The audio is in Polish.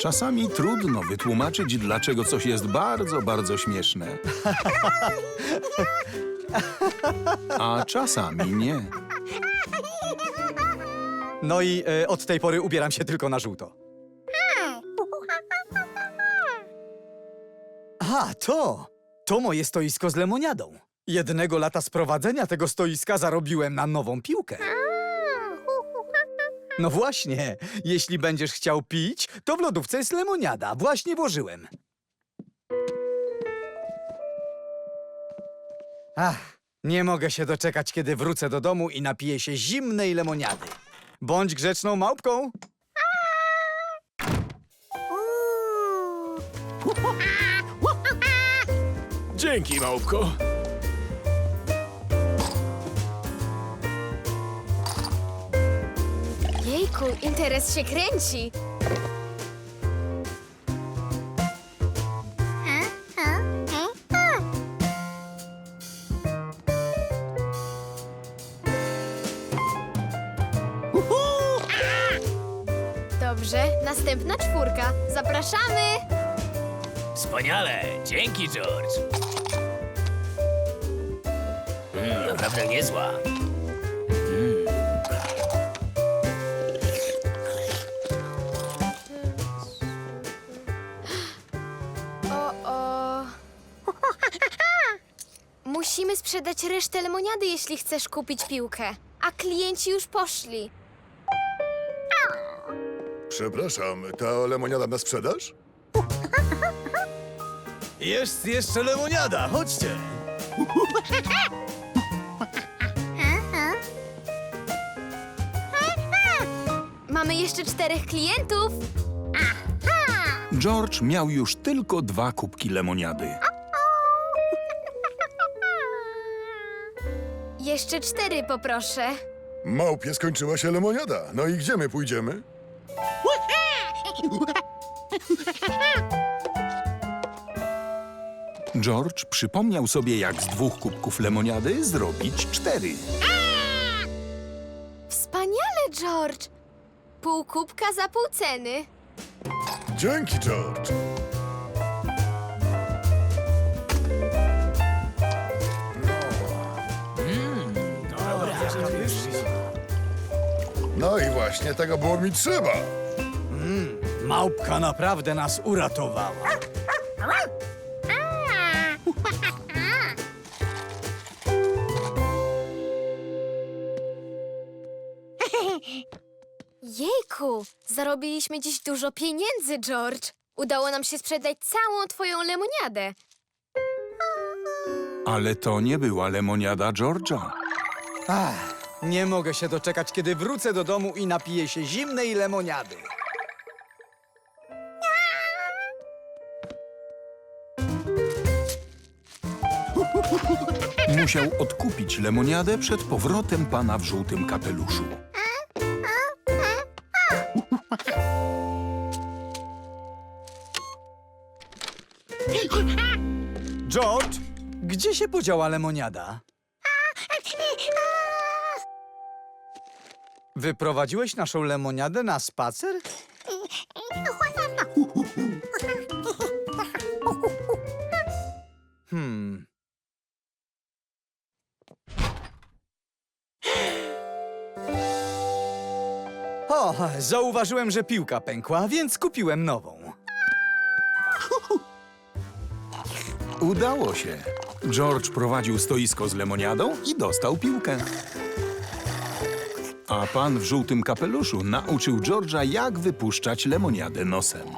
Czasami trudno wytłumaczyć, dlaczego coś jest bardzo, bardzo śmieszne. A czasami nie. No i e, od tej pory ubieram się tylko na żółto. A, to! To moje stoisko z lemoniadą. Jednego lata sprowadzenia tego stoiska zarobiłem na nową piłkę. No właśnie, jeśli będziesz chciał pić, to w lodówce jest lemoniada. Właśnie włożyłem. Ach, nie mogę się doczekać, kiedy wrócę do domu i napiję się zimnej lemoniady. Bądź grzeczną małpką. Dzięki, małpko. Jejku, interes się kręci. Dobrze, następna czwórka. Zapraszamy! Wspaniale. Dzięki, George. Mm, naprawdę niezła. Musimy sprzedać resztę lemoniady, jeśli chcesz kupić piłkę. A klienci już poszli. Przepraszam, ta lemoniada na sprzedaż? Jest jeszcze lemoniada, chodźcie. Mamy jeszcze czterech klientów. George miał już tylko dwa kubki lemoniady. Jeszcze cztery poproszę. Małpie skończyła się lemoniada. No i gdzie my pójdziemy? George przypomniał sobie, jak z dwóch kubków lemoniady zrobić cztery. Wspaniale, George! Pół kubka za pół ceny. Dzięki, George. No i właśnie tego było mi trzeba. Małpka naprawdę nas uratowała. Jejku, zarobiliśmy dziś dużo pieniędzy, George. Udało nam się sprzedać całą twoją lemoniadę. Ale to nie była lemoniada George'a. Ach, nie mogę się doczekać, kiedy wrócę do domu i napiję się zimnej lemoniady. Musiał odkupić lemoniadę przed powrotem pana w żółtym kapeluszu. George, gdzie się podziała lemoniada? Wyprowadziłeś naszą lemoniadę na spacer? Hmm. O, zauważyłem, że piłka pękła, więc kupiłem nową. Udało się. George prowadził stoisko z lemoniadą i dostał piłkę. A pan w żółtym kapeluszu nauczył George'a, jak wypuszczać lemoniadę nosem.